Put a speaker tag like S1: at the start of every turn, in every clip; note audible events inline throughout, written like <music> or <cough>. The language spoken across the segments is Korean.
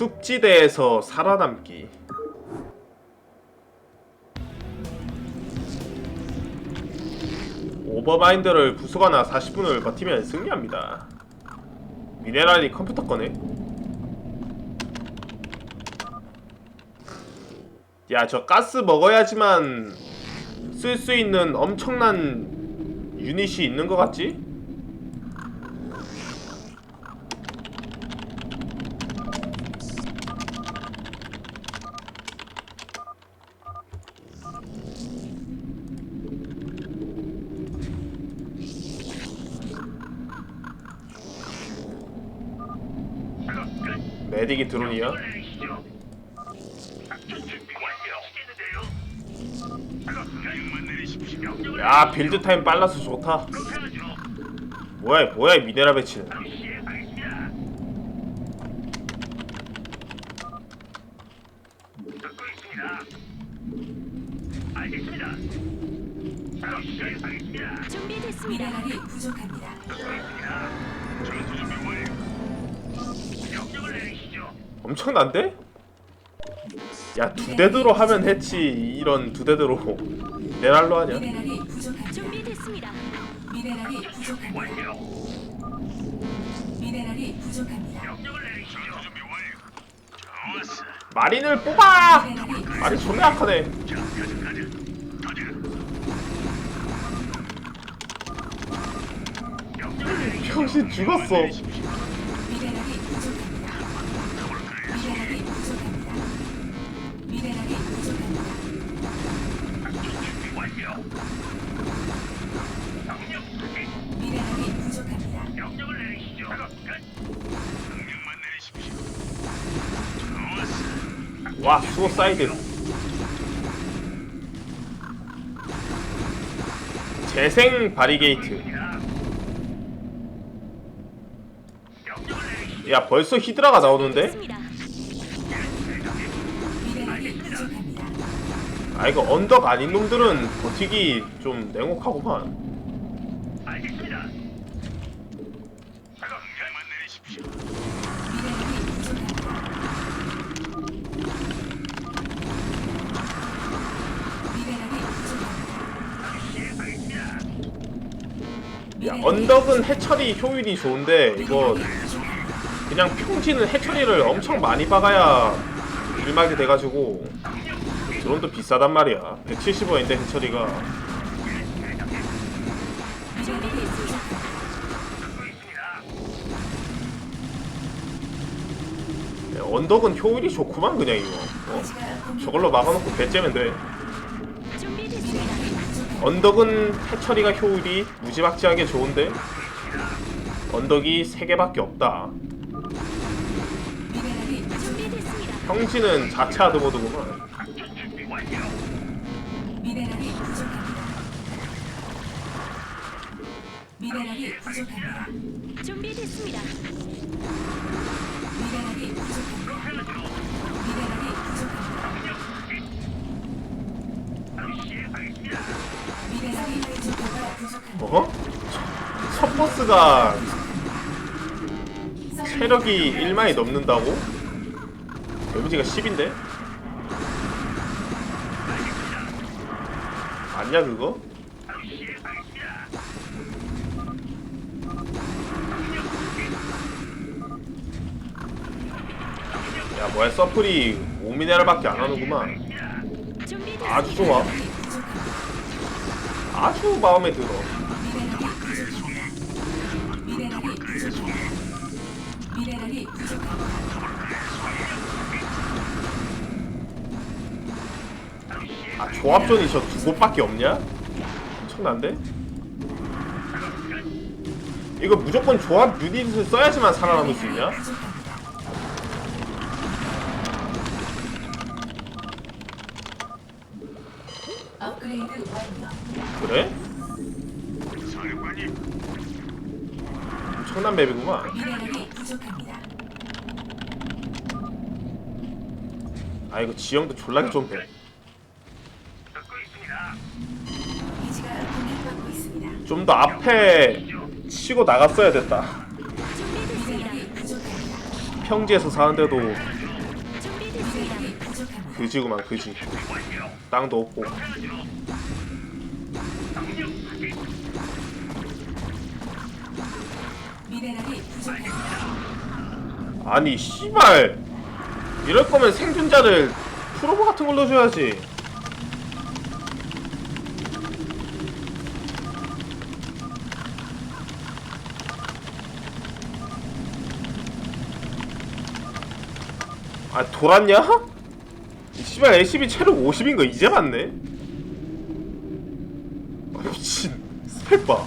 S1: 숲지대에서 살아남기. 오버마인드를 부수거나 40분을 버티면 승리합니다. 미네랄이 컴퓨터 거네? 야 저 가스 먹어야지만 쓸 수 있는 엄청난 유닛이 있는 것 같지? 메딕이 드론이야? 야 빌드 타임 빨라서 좋다. 뭐야 뭐야 이 미네랄 배치는 엄청난데? 야 두 대대로 하면 했지 이런 두 대대로 미네랄로 하냐?
S2: 미네랄이 부족합니다.
S3: 준비됐습니다.
S2: 미네랄이 부족합니다. 미네랄이 부족합니다.
S1: 마린을 뽑아!
S2: 미네랄이
S1: 마린 존나 약하네. 병신 죽었어 와 수어사이드 재생 바리게이트
S4: 내리시죠.
S1: 야 벌써 히드라가 나오는데? 아 이거 언덕 아닌 놈들은 버티기 좀 냉혹하구만
S4: 알겠습니다. 작업 내리십시오. 시행하겠습니다.
S1: 야 언덕은 해처리 효율이 좋은데 이거. 그냥 평지는 해처리를 엄청 많이 박아야 일막이 돼가지고 드론도 비싸단 말이야 170원인데 해처리가
S2: 미네랄이 부족합니다.
S4: 듣고 있습니다.
S1: 야, 언덕은 효율이 좋구만 그냥 이거 어? 저걸로 막아놓고 배째면 돼. 언덕은 해처리가 효율이 무지막지하게 좋은데 언덕이 3개밖에 없다. 평지는 자체 하드모드구만
S2: 미네랄이 부족합니다.
S3: 준비됐습니다.
S2: 미네랄이 부족합니다. 미네랄이 부족합니다. 미네랄이 부족하다 부족합니다.
S1: 어? 첫 보스가 체력이 1만이 넘는다고? 데미지가 10인데? 맞냐 그거?
S4: 바로 시행하겠습니다.
S1: 야 뭐야 서플이 5미네랄밖에 안 하는구만. 아주 좋아. 아주 마음에 들어. 아 조합전이 저 두 곳밖에 없냐? 엄청난데? 이거 무조건 조합 유닛을 써야지만 살아남을 수 있냐? 그래? 엄청난 맵이구만. 아 이거 지형도 졸라게 좀 돼.
S4: 듣고 있습니다.
S2: 기지가 공격받고 있습니다.
S1: 좀 더 앞에 치고 나갔어야 됐다. 평지에서 사는데도 그지구만 그지 땅도 없고. 아니 씨발 이럴 거면 생존자를 프로보 같은 걸로 줘야지 아 돌았냐? 이 씨발 LCB 체력 50인 거 이제 봤네? 아 미친 스펙 봐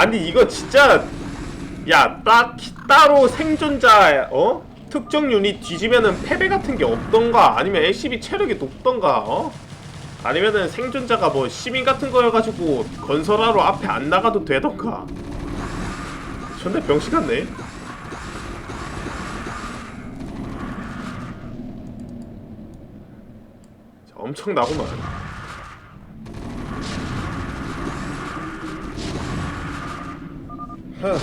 S1: 아니 이거 진짜 야 딱 따로 생존자 어? 특정 유닛 뒤지면은 패배 같은 게 없던가? 아니면 LCB 체력이 높던가 어? 아니면은 생존자가 뭐 시민 같은 거여가지고 건설하러 앞에 안 나가도 되던가? 존나 병신 같네. 자, 엄청나구만 하,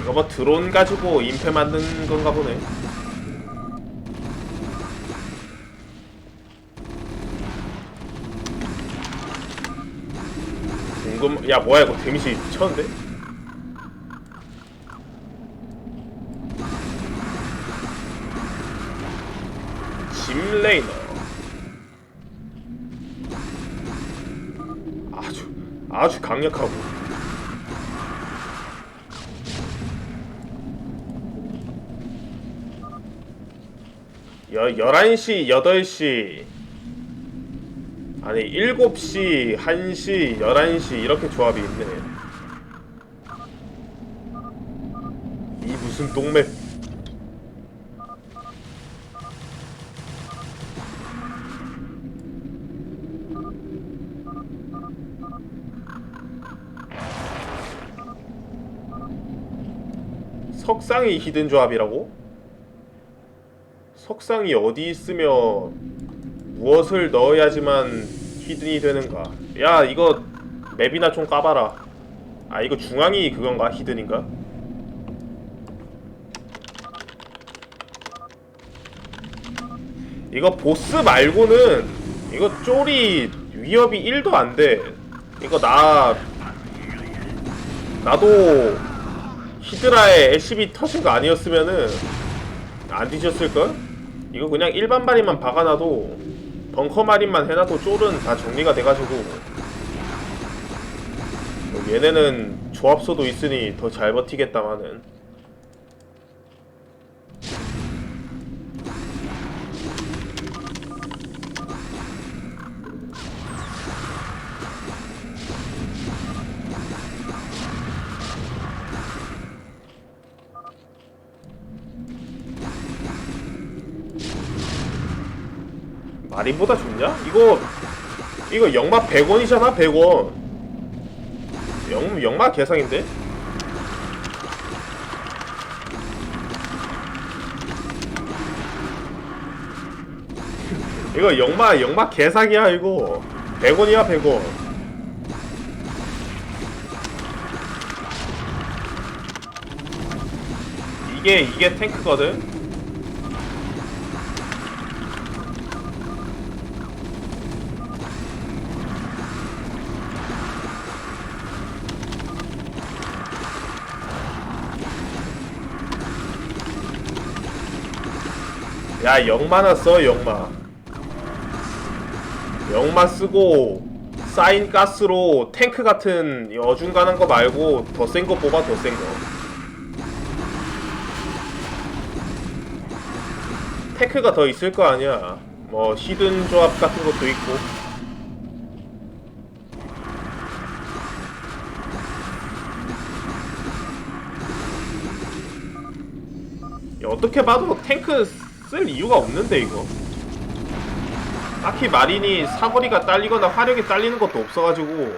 S1: 이거 뭐 드론 가지고 임페 만든 건가 보네. 궁금 야 뭐야 이거 데미지 미쳤는데? 짐 레이너. 아주 아주 강력하고 여, 11시, 8시 아니 7시, 1시, 11시 이렇게 조합이 있네 이 무슨 똥맵 석상이 히든 조합이라고? 석상이 어디 있으며 무엇을 넣어야지만 히든이 되는가? 야 이거 맵이나 좀 까봐라. 아 이거 중앙이 그건가 히든인가? 이거 보스 말고는 이거 쫄이 위협이 1도 안 돼. 이거 나 나도 히드라의 LCB 터진 거 아니었으면은 안 뒤졌을걸? 이거 그냥 일반 마린만 박아놔도 벙커 마린만 해놔도 쫄은 다 정리가 돼가지고 뭐 얘네는 조합소도 있으니 더 잘 버티겠다마는 마린보다 좋냐? 이거 이거 영마 100원이잖아 100원 영, 영마 개상인데? <laughs> 이거 영마 영마 개사기야 이거 100원이야 100원 이게 이게 탱크거든 야 영마나 써 영마. 영마 쓰고 사인 가스로 탱크 같은 이 어중간한 거 말고 더 센 거 뽑아 더 센 거. 테크가 더 있을 거 아니야. 뭐 히든 조합 같은 것도 있고. 야, 어떻게 봐도 탱크 쓸 이유가 없는데 이거. 딱히 마린이 사거리가 딸리거나 화력이 딸리는 것도 없어가지고.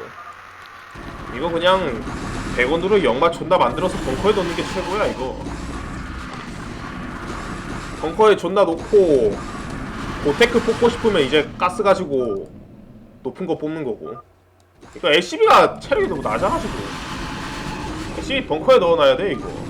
S1: 이거 그냥 100원으로 영마 존나 만들어서 벙커에 넣는 게 최고야 이거. 벙커에 존나 놓고 고테크 뽑고 싶으면 이제 가스 가지고 높은 거 뽑는 거고. 그러니까 LCB가 체력이 너무 낮아가지고. LCB 벙커에 넣어놔야 돼 이거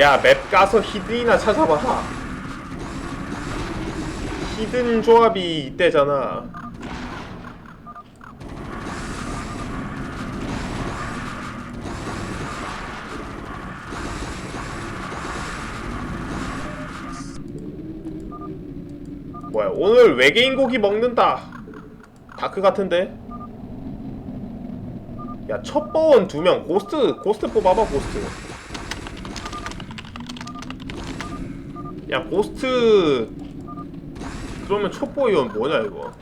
S1: 야, 맵 까서 히든이나 찾아봐. 히든 조합이 이때잖아. 뭐야, 오늘 외계인 고기 먹는다. 다크 같은데? 야, 첩보원 두 명. 고스트, 고스트 뽑아봐, 고스트. 야 고스트. 그러면 첩보위원 뭐냐 이거?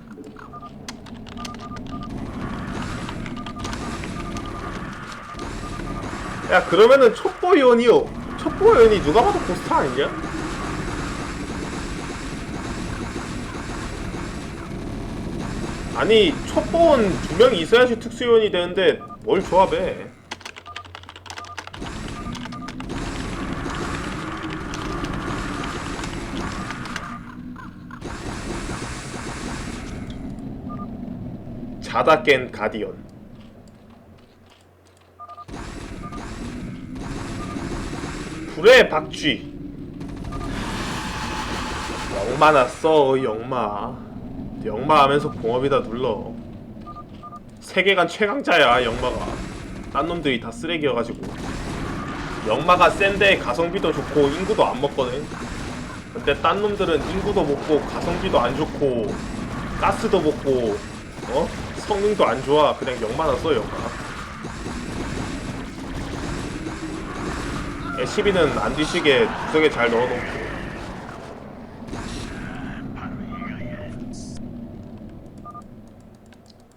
S1: 야 그러면은 첩보위원이요. 첩보위원이 누가 봐도 고스트 아니냐? 아니 첩보원 두 명이 있어야지 특수위원이 되는데 뭘 조합해 자다 깬 가디언. 불의 박쥐. 영마 났어 영마. 영마 하면서 공업이다 눌러. 세계관 최강자야 영마가. 딴 놈들이 다 쓰레기여가지고. 영마가 센데 가성비도 좋고 인구도 안 먹거든. 근데 딴 놈들은 인구도 먹고 가성비도 안 좋고 가스도 먹고 어? 성능도 안 좋아. 그냥 영만 써 영마. SCB는 안 뒤지게 구석에 잘 넣어놓고.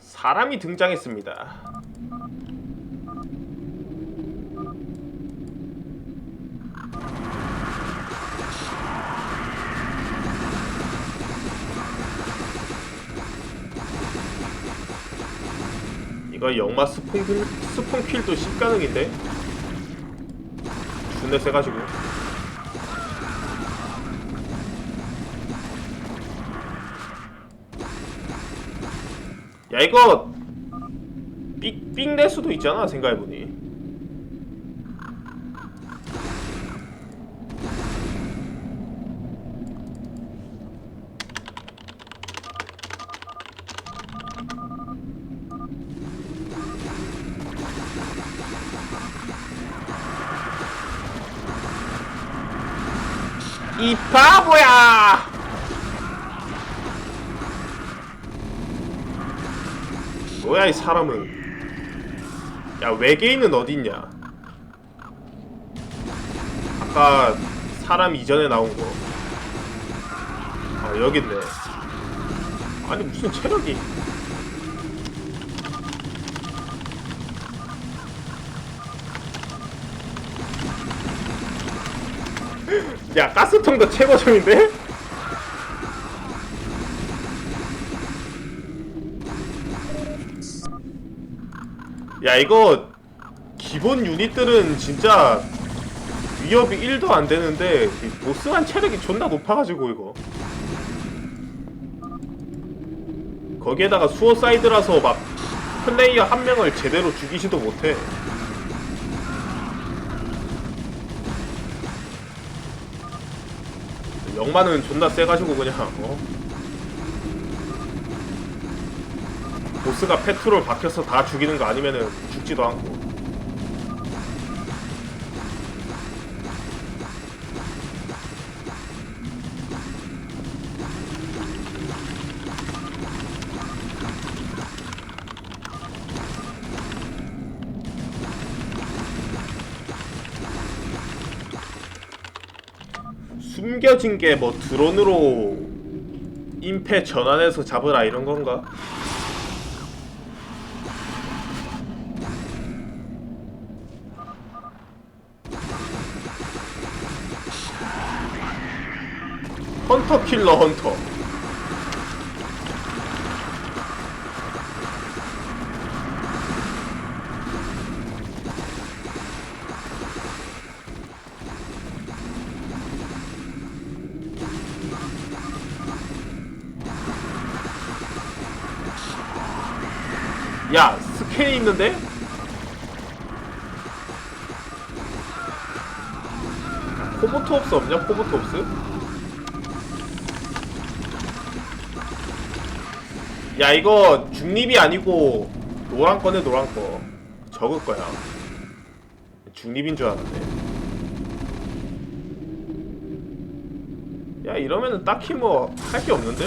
S1: 사람이 등장했습니다. 이거 영마 스폰 스폰 킬도 10가능인데? 준내 세가지고. 야 이거 삑 삑낼 수도 있잖아 생각해보니 이 바보야! 이 사람은? 야 외계인은 어딨냐? 아까 사람 이전에 나온 거. 아 여기 있네. 아니 무슨 체력이? 야 가스통도 최고점인데? 야 이거 기본 유닛들은 진짜 위협이 1도 안 되는데 이 보스한 체력이 존나 높아가지고 이거 거기에다가 수어사이드라서 막 플레이어 한 명을 제대로 죽이지도 못해 영마는 존나 세가지고 그냥 어? 보스가 페트롤 박혀서 다 죽이는 거 아니면은 죽지도 않고 숨겨진 게 뭐 드론으로 임패 전환해서 잡으라 이런 건가? 헌터 킬러 헌터 야 스캔이 있는데? 코보트 옵스 없냐? 코보트 옵스? 야 이거 중립이 아니고 노란 거네 노란 거. 적을 거야. 중립인 줄 알았네 야 이러면은 딱히 뭐 할 게 없는데?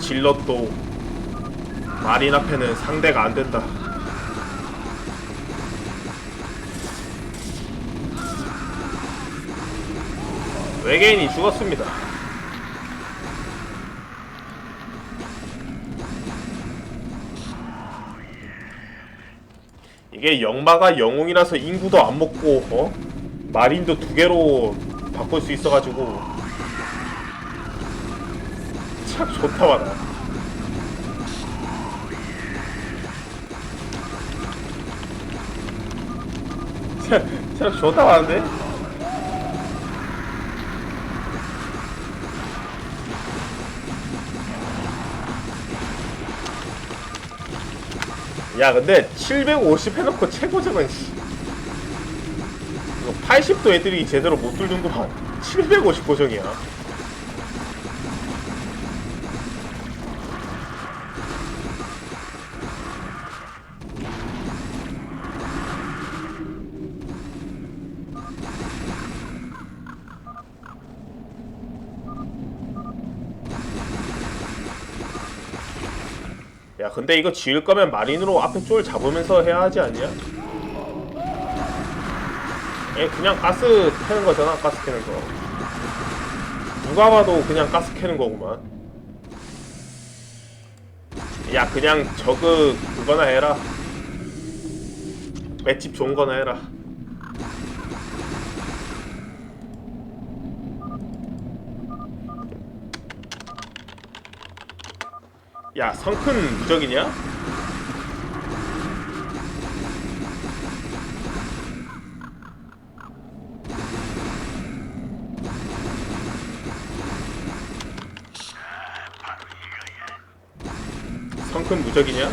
S1: 질럿도 마린 앞에는 상대가 안 된다. 외계인이 죽었습니다. 이게 영마가 영웅이라서 인구도 안 먹고 어? 마린도 두 개로 바꿀 수 있어가지고 참 좋다 마 <laughs> 다. 참 좋다 마는데? 야 근데 750 해놓고 최고점은 씨. 이거 80도 애들이 제대로 못 뚫는구만 750 고정이야 야 근데 이거 지을 거면 마린으로 앞에 쫄 잡으면서 해야 하지 않냐? 얘 그냥 가스 캐는 거잖아 가스 캐는 거. 누가 봐도 그냥 가스 캐는 거구만. 야 그냥 저그 그거나 해라. 맷집 좋은 거나 해라 야 성큰 무적이냐? 성큰 무적이냐?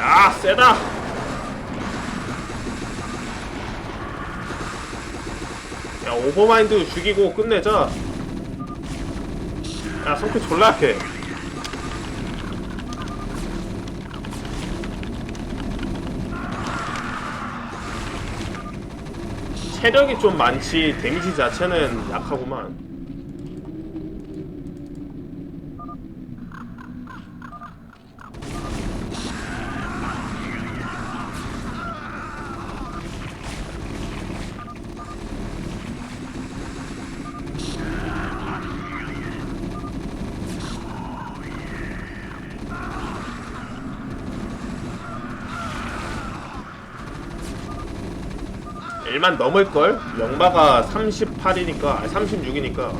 S1: 아 세다 야 오버마인드 죽이고 끝내자. 야 성큰 졸라 약해. 체력이 좀 많지 데미지 자체는 약하구만 일만 넘을걸? 영마가 38이니까 36이니까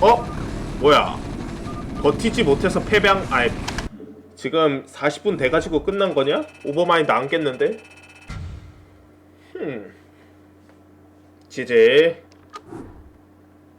S1: 어? 뭐야 버티지 못해서 패배한 아이 지금 40분 돼가지고 끝난 거냐? 오버마인드 안 깼는데? 흠. 지제